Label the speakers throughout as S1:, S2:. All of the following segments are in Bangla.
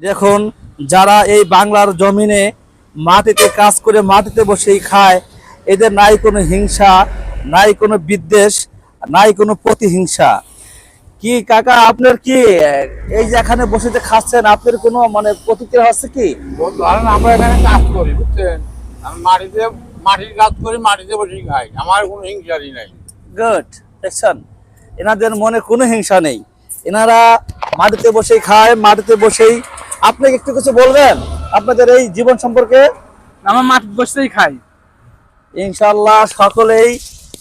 S1: দেখুন যারা এই বাংলার জমিনে মাটিতে কাজ করে মাটিতে বসেই খায় এদের নাই কোনো হিংসা নাই কোনো বিদ্বেষ নাই কোনো প্রতিহিংসা। কি কাকা আপনার কি এই যে এখানে বসে যে খাচ্ছেন আপনার কোনো মানে প্রতিক্রিয়া হচ্ছে কি?
S2: ধরেন আমরা এখানে কাজ করি বুঝছেন? আমি মাটিতে মাটির কাজ করি মাটিতে বসে খাই। আমার কোনো হিংসারই নাই।
S1: গুড দেখছেন? এনাদের মনে কোনো হিংসা নেই। এনারা মাটিতে বসেই খায় মাটিতে বসেই আপনি একটু কিছু বলবেন? আপনাদের এই জীবন সম্পর্কে?
S3: আমার মাঠ বসতেই খাই।
S1: ইনশাল্লাহ সকলেই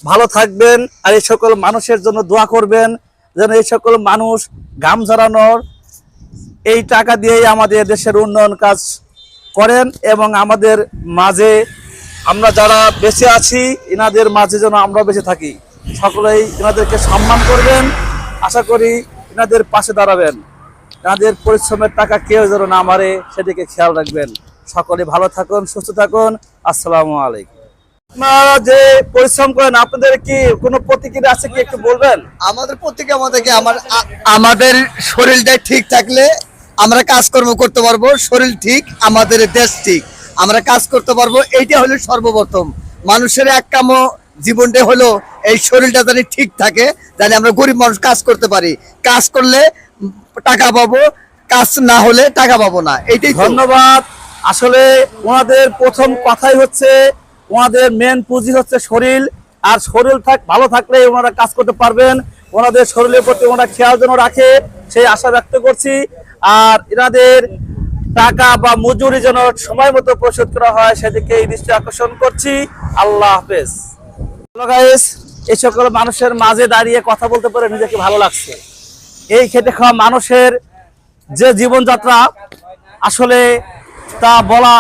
S1: ভালো থাকবেন আর এই সকল মানুষের জন্য দোয়া করবেন যেন এই সকল মানুষ ঘাম ঝরানোর এই টাকা দিয়েই আমাদের দেশের উন্নয়ন কাজ করেন এবং আমাদের মাঝে আমরা যারা বেঁচে আছি এনাদের মাঝে যেন আমরা বেঁচে থাকি। সকলেই এনাদেরকে সম্মান করবেন। আশা করি এনাদের পাশে দাঁড়াবেন। এনাদের পরিশ্রমের টাকা কেউ যেন না মারে, সেদিকে খেয়াল রাখবেন। সকলে ভালো থাকুন, সুস্থ থাকুন। আসসালামু আলাইকুম। আপনারা যে পরিশ্রম করেন, আপনাদের কি কোনো প্রতিক্রিয়া আছে কি একটু বলবেন?
S4: আমাদের প্রত্যেকে আমাদেরকে আমার আমাদের শরীরটা ঠিক থাকলে আমরা কাজকর্ম করতে পারব, শরীর ঠিক, আমাদের দেশ ঠিক। আমরা কাজ করতে পারব, এইটা হলো সর্বপ্রথম। মানুষের এক কাম জীবনটা হলো এই শরীরটা জানি ঠিক থাকে, জানি আমরা গরিব মানুষ কাজ করতে পারি। কাজ করলে টাকা পাবো, কাজ না হলে টাকা পাবো না, এইটাই তো।
S1: ধন্যবাদ। আসলে ওনাদের প্রথম কথাই হচ্ছে, ওনাদের মেন পুঁজি হচ্ছে শরীর, আর শরীর থাক, ভালো থাকলে ওনারা কাজ করতে পারবেন। ওনাদের শরীরের প্রতি ওনারা খেয়াল যেন রাখে, সেই আশা ব্যক্ত করছি। আর এনাদের টাকা বা মজুরি যেন সময় মতো পরিশোধ করা হয় সেদিকে এই দৃষ্টি আকর্ষণ করছি। আল্লাহ হাফেজ। এই সকল মানুষের মাঝে দাঁড়িয়ে কথা বলতে পারে নিজেকে ভালো লাগছে। এই খেটে খাওয়া মানুষের যে জীবনযাত্রা, আসলে তা বলা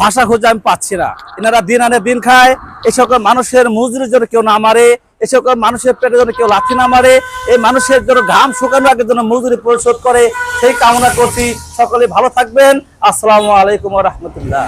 S1: ভাষা খুঁজে আমি পাচ্ছি না। এনারা দিন আনে দিন খায় এই সকল মানুষের মজুরির জন্য কেউ না মারে এই সকল মানুষের পেটের জন্য কেউ লাথি না মারে, এই মানুষের জন্য ঘাম শুকানোর আগের জন্য মজুরি পরিশোধ করে, সেই কামনা করছি। সকলে ভালো থাকবেন। আসসালামু আলাইকুম রহমতুল্লাহ।